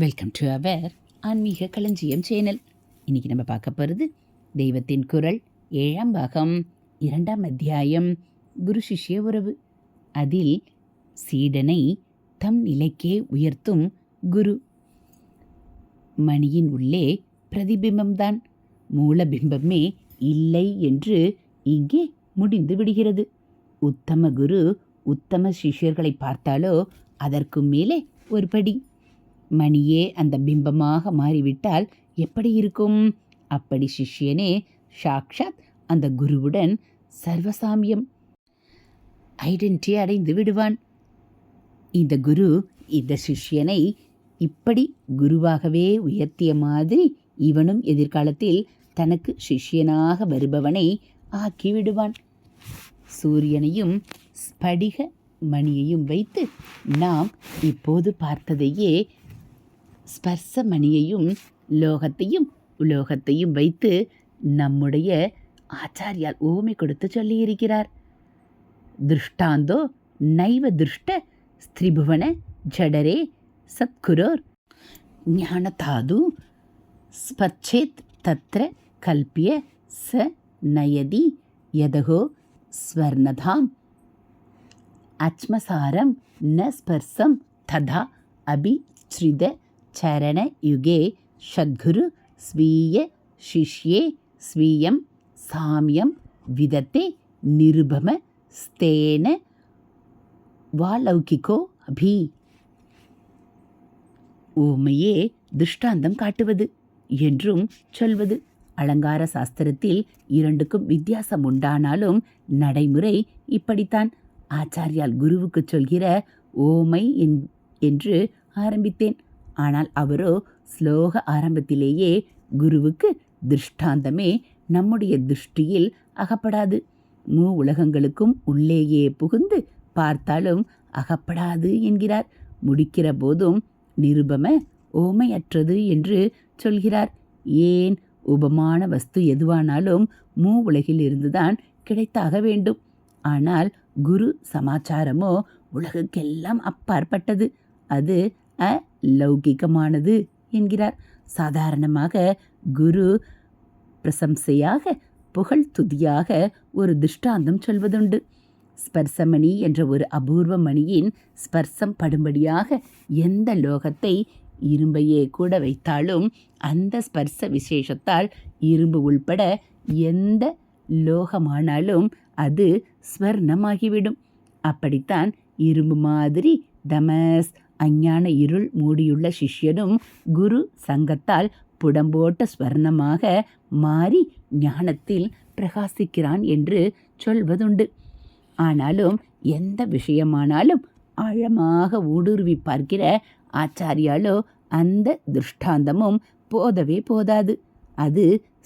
Welcome to our ஆன்மீக களஞ்சியம் channel. இன்றைக்கி நம்ம பார்க்க போகிறது தெய்வத்தின் குரல் ஏழாம் பாகம் இரண்டாம் அத்தியாயம் குரு சிஷ்ய உறவு. அதில் சீடனை தம் நிலைக்கே உயர்த்தும் குரு. மணியின் உள்ளே பிரதிபிம்பம்தான். மூலபிம்பமே இல்லை என்று இங்கே முடிந்து விடுகிறது. உத்தம குரு உத்தம சிஷ்யர்களை பார்த்தாலோ அதற்கு மேலே ஒரு படி. மணியே அந்த பிம்பமாக மாறிவிட்டால் எப்படி இருக்கும்? அப்படி சிஷ்யனே சாக்ஷாத் அந்த குருவுடன் சர்வசாமியம். ஐடென்டி அடைந்து விடுவான். இந்த குரு இந்த சிஷ்யனை இப்படி குருவாகவே உயர்த்திய மாதிரி இவனும் எதிர்காலத்தில் தனக்கு சிஷ்யனாக வருபவனை ஆக்கி விடுவான் சூரியனையும் ஸ்படிக மணியையும் வைத்து நாம் இப்போது பார்த்ததையே ஸ்பர்ச மணியையும் லோகத்தையும் உலோகத்தையும் வைத்து நம்முடைய ஆச்சாரியால் ஓமை கொடுத்து சொல்லியிருக்கிறார். திருஷ்டாந்தோ நைவ திருஷ்ட ஸ்திரிபுவன ஜடரே சத்குரோர். ஞானதாது ஸ்பர்ச்சேத் தத்ர கல்பிய ச நயதி யதகோ ஸ்வர்ணதாம். அச்மசாரம் ந ஸ்பர்சம் ததா அபிச்ரித चरणयुगे सद्गुरु स्वीय शिष्ये स्वीयं साम्यं विदते निरुपम स्तेन வாலௌகிகோ அபி ஊமையே திருஷ்டாந்தம் காட்டுவது என்றும் சொல்வது அலங்கார சாஸ்திரத்தில் இரண்டுக்கும் வித்தியாசம் உண்டானாலும் நடைமுறை இப்படித்தான் ஆச்சாரியால் குருவுக்கு சொல்கிற ஓமை என்று ஆரம்பித்தேன் ஆனால் அவரோ ஸ்லோக ஆரம்பத்திலேயே குருவுக்கு திருஷ்டாந்தமே நம்முடைய திருஷ்டியில் அகப்படாது. மூ உலகங்களுக்கும் உள்ளேயே புகுந்து பார்த்தாலும் அகப்படாது என்கிறார். முடிக்கிற போதும் நிருபம ஓமையற்றது என்று சொல்கிறார். ஏன்? உபமான வஸ்து எதுவானாலும் மூ உலகில் இருந்துதான் கிடைத்தாக வேண்டும். ஆனால் குரு சமாச்சாரமோ உலகுக்கெல்லாம் அப்பாற்பட்டது. அது அ லௌகிகமானது என்கிறார். சாதாரணமாக குரு பிரசம்சையாக புகழ் துதியாக ஒரு திஷ்டாந்தம் சொல்வதுண்டு. ஸ்பர்சமணி என்ற ஒரு அபூர்வ மணியின் ஸ்பர்சம் படும்படியாக எந்த லோகத்தை இரும்பையே கூட வைத்தாலும் அந்த ஸ்பர்ச விசேஷத்தால் இரும்பு உள்பட எந்த லோகமானாலும் அது ஸ்வர்ணமாகிவிடும். அப்படித்தான் இரும்பு மாதிரி தமஸ் அஞ்ஞான இருள் மூடியுள்ள சிஷ்யனும் குரு சங்கத்தால் புடம்போட்ட ஸ்வர்ணமாக மாறி ஞானத்தில் பிரகாசிக்கிறான் என்று சொல்வதுண்டு. ஆனாலும் எந்த விஷயமானாலும் ஆழமாக ஊடுருவி பார்க்கிற ஆச்சாரியாலோ அந்த திருஷ்டாந்தமும் போதவே போதாது. அது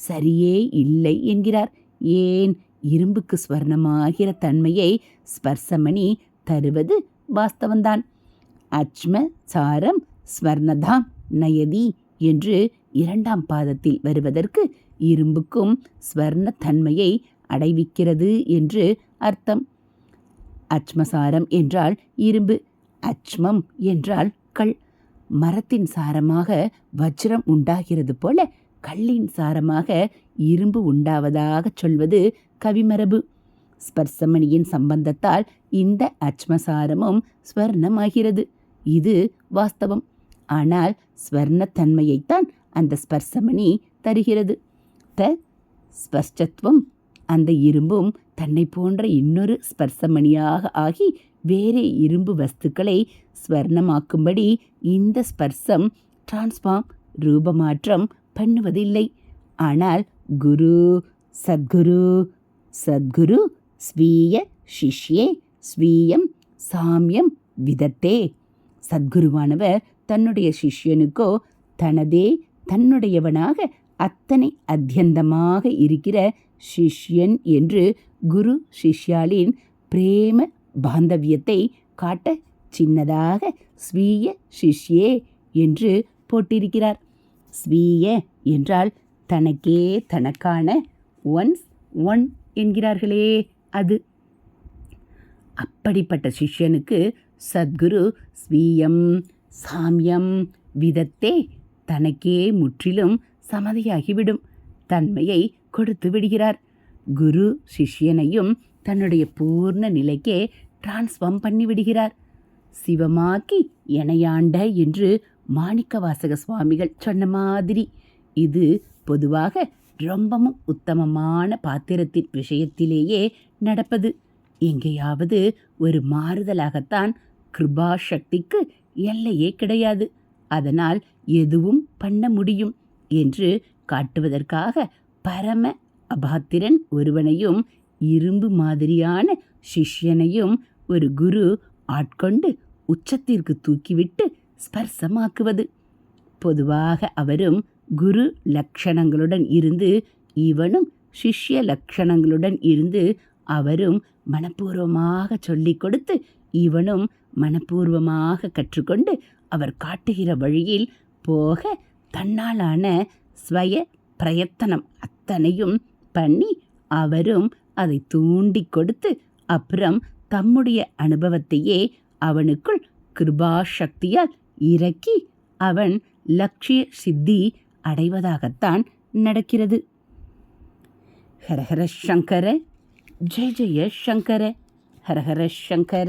சரியே இல்லை என்கிறார். ஏன் இரும்புக்கு ஸ்வர்ணமாகிற தன்மையை ஸ்பர்சமணி தருவது வாஸ்தவந்தான். அச்ம சாரம் ஸ்வர்ணதாம் நயதி என்று இரண்டாம் பாதத்தில் வருவதற்கு இரும்புக்கும் ஸ்வர்ண தன்மையை அடைவிக்கிறது என்று அர்த்தம். அச்மசாரம் என்றால் இரும்பு அச்மம் என்றால் கல். மரத்தின் சாரமாக வஜ்ரம் உண்டாகிறது போல கல்லின் சாரமாக இரும்பு உண்டாவதாக சொல்வது கவிமரபு. ஸ்பர்சமணியின் சம்பந்தத்தால் இந்த அச்மசாரமும் ஸ்வர்ணமாகிறது. இது வாஸ்தவம். ஆனால் ஸ்வர்ணத்தன்மையைத்தான் அந்த ஸ்பர்சமணி தருகிறது. த ஸ்பர்ஷத்துவம் அந்த இரும்பும் தன்னை போன்ற இன்னொரு ஸ்பர்சமணியாக ஆகி வேறே இரும்பு வஸ்துக்களை ஸ்வர்ணமாக்கும்படி இந்த ஸ்பர்சம் டிரான்ஸ்ஃபார்ம் ரூபமாற்றம் பண்ணுவதில்லை. ஆனால் குரு சத்குரு சத்குரு ஸ்வீய சிஷ்யே ஸ்வீயம் சாமியம் விதத்தே சத்குருவானவர் தன்னுடைய சிஷ்யனுக்கோ தனதே தன்னுடையவனாக அத்தனை அத்தியந்தமாக இருக்கிற சிஷ்யன் என்று குரு சிஷ்யாலின் பிரேம பாந்தவியத்தை காட்ட சின்னதாக ஸ்வீய சிஷ்யே என்று போட்டிருக்கிறார். ஸ்வீய என்றால் தனக்கே தனக்கான ஒன்ஸ் ஒன் என்கிறார்களே அது. அப்படிப்பட்ட சிஷ்யனுக்கு சத்குரு ஸ்வீயம் சாமியம் விதத்தே தனக்கே முற்றிலும் சமதியாகிவிடும். தன்மையை கொடுத்து விடுகிறார். குரு சிஷ்யனையும் தன்னுடைய பூர்ண நிலைக்கே டிரான்ஸ்ஃபார்ம் பண்ணி விடுகிறார். சிவமாக்கி எனையாண்ட என்று மாணிக்கவாசக சுவாமிகள் சொன்ன மாதிரி இது பொதுவாக ரொம்பவும் உத்தமமான பாத்திரத்தின் விஷயத்திலேயே நடப்பது. எங்கேயாவது ஒரு மாறுதலாகத்தான் கிருபா சக்திக்கு எல்லையே கிடையாது. அதனால் எதுவும் பண்ண முடியும் என்று காட்டுவதற்காக பரம அபாத்திரன் ஒருவனையும் இரும்பு மாதிரியான சிஷ்யனையும் ஒரு குரு ஆட்கொண்டு உச்சத்திற்கு தூக்கிவிட்டு ஸ்பர்சமாக்குவது. பொதுவாக அவரும் குரு லட்சணங்களுடன் இருந்து இவனும் சிஷ்ய லட்சணங்களுடன் இருந்து அவரும் மனப்பூர்வமாக சொல்லிக் கொடுத்து இவனும் மனப்பூர்வமாக கற்றுக்கொண்டு அவர் காட்டுகிற வழியில் போக தன்னாலான ஸ்வய பிரயத்தனம் அத்தனையும் பண்ணி அவரும் அதை தூண்டி கொடுத்து அப்புறம் தம்முடைய அனுபவத்தையே அவனுக்குள் கிருபா சக்தியால் இறக்கி அவன் லட்சிய சித்தி அடைவதாகத்தான் நடக்கிறது. ஹரஹர சங்கர ஜெய ஜெய சங்கர ஹரஹர சங்கர.